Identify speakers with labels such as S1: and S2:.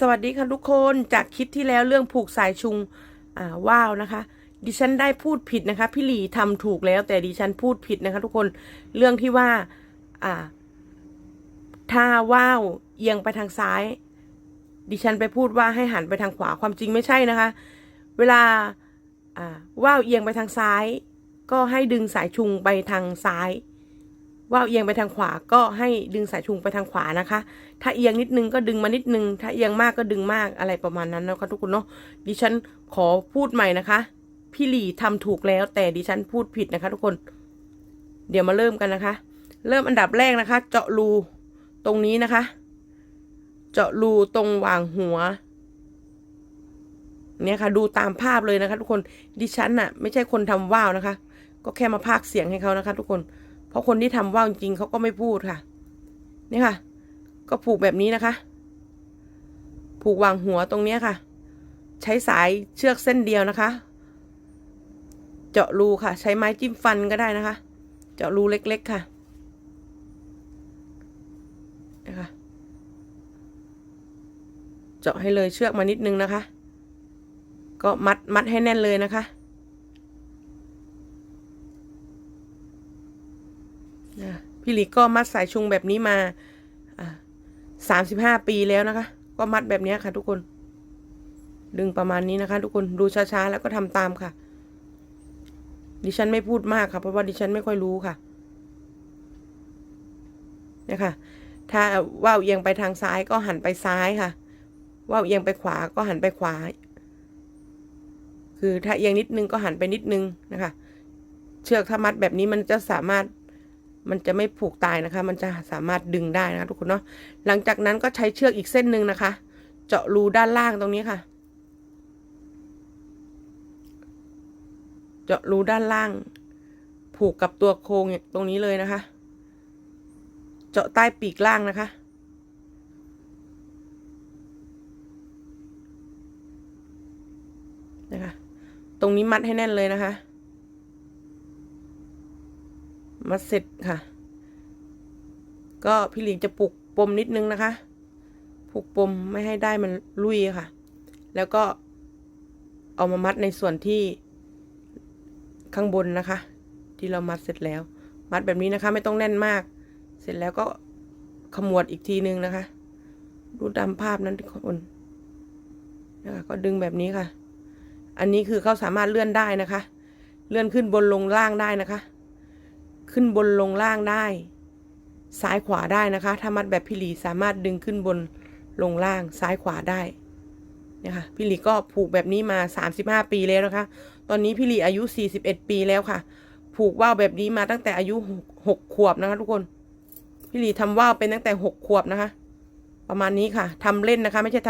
S1: สวัสดีค่ะทุกคนจากคลิปที่แล้วเรื่องผูกสายชุงอ่าว่าวนะคะ ดิฉันได้พูดผิดนะคะ พี่หลีทำถูกแล้ว แต่ดิฉันพูดผิดนะคะ ทุกคนเรื่องที่ว่าอ่า ถ้าว่าวเอียงไปทางซ้าย ดิฉันไปพูดว่าให้หันไปทางขวาความจริงไม่ใช่นะคะ เวลาอ่าว่าวเอียงไปทางซ้าย ก็ให้ดึงสายชุงไปทางซ้าย ว่าวเอียงไปทางขวาก็ให้ดึงสายชุงไปทางขวานะคะ ถ้าเอียงนิดนึงก็ดึงมานิดนึง ถ้าเอียงมากก็ดึงมากอะไรประมาณนั้นนะคะทุกคนเนาะ ดิฉันขอพูดใหม่นะคะ พี่หลีทำถูกแล้วแต่ดิฉันพูดผิดนะคะ ทุกคน เดี๋ยวมาเริ่มกันนะคะ เริ่มอันดับแรกนะคะ เจาะรูตรงนี้นะคะ เจาะรูตรงวางหัวเนี่ยค่ะ ดูตามภาพเลยนะคะ ทุกคน ดิฉันน่ะ ไม่ใช่คนทำว่าวนะคะ ก็แค่มาพากเสียงให้เขานะคะ ทุกคน เพราะคนที่ทำว่าวจริงเขาก็ไม่พูดค่ะ นี่ค่ะ ก็ผูกแบบนี้นะคะ ผูกวางหัวตรงเนี้ยค่ะ ใช้สายเชือกเส้นเดียวนะคะ เจาะรูค่ะ ใช้ไม้จิ้มฟันก็ได้นะคะ เจาะรูเล็ก ๆ ค่ะนะคะเจาะให้เลยเชือกมานิดนึงนะคะ ก็มัดมัดให้แน่นเลยนะคะอะ พี่หลีก็มัดสายชุงแบบนี้มาสามสิบห้าปีแล้วนะคะ ก็มัดแบบนี้ค่ะ ทุกคน ดึงประมาณนี้นะคะ ทุกคนดูช้าๆแล้วก็ทำตามค่ะ ดิฉันไม่พูดมากค่ะ เพราะว่าดิฉันไม่ค่อยรู้ค่ะเนี่ยค่ะถ้าว่าวเอียงไปทางซ้ายก็หันไปซ้ายค่ะ ว่าวเอียงไปขวาก็หันไปขวา คือถ้าเอียงนิดนึงก็หันไปนิดนึงนะคะ เชือกถ้ามัดแบบนี้มันจะสามารถ มันจะไม่ผูกตายนะคะ มันจะสามารถดึงได้นะคะทุกคนเนาะ หลังจากนั้นก็ใช้เชือกอีกเส้นหนึ่งนะคะ เจาะรูด้านล่างตรงนี้ค่ะ เจาะรูด้านล่าง ผูกกับตัวโครงตรงนี้เลยนะคะ เจาะใต้ปีกล่างนะคะ นะคะ ตรงนี้มัดให้แน่นเลยนะคะ มัดเสร็จค่ะ ก็พี่หลิงจะปลุกปมนิดนึงนะคะผูกปมไม่ให้ได้มันลุยค่ะ แล้วก็เอามามัดในส่วนที่ข้างบนนะคะ ที่เรามัดเสร็จแล้ว มัดแบบนี้นะคะ ไม่ต้องแน่นมาก เสร็จแล้วก็ขมวดอีกทีนึงนะคะ ดูตามภาพนั้นทุกคนนะคะก็ดึงแบบนี้ค่ะ อันนี้คือเขาสามารถเลื่อนได้นะคะ เลื่อนขึ้นบนลงล่างได้นะคะ ขึ้นบนลงล่างได้ ซ้ายขวาได้นะคะ ถ้ามัดแบบพี่หลีสามารถดึงขึ้นบนลงล่างซ้ายขวาได้เนี่ยค่ะพี่หลีก็ผูกแบบนี้มา 35 ปีแล้วนะคะ ตอนนี้พี่หลีอายุ 41 ปีแล้วค่ะ ผูกว่าวแบบนี้มาตั้งแต่อายุ 6 ขวบนะคะ ทุกคน พี่หลีทำว่าวเป็นตั้งแต่ 6 ขวบนะคะ ประมาณนี้ค่ะทำเล่นนะคะ ไม่ใช่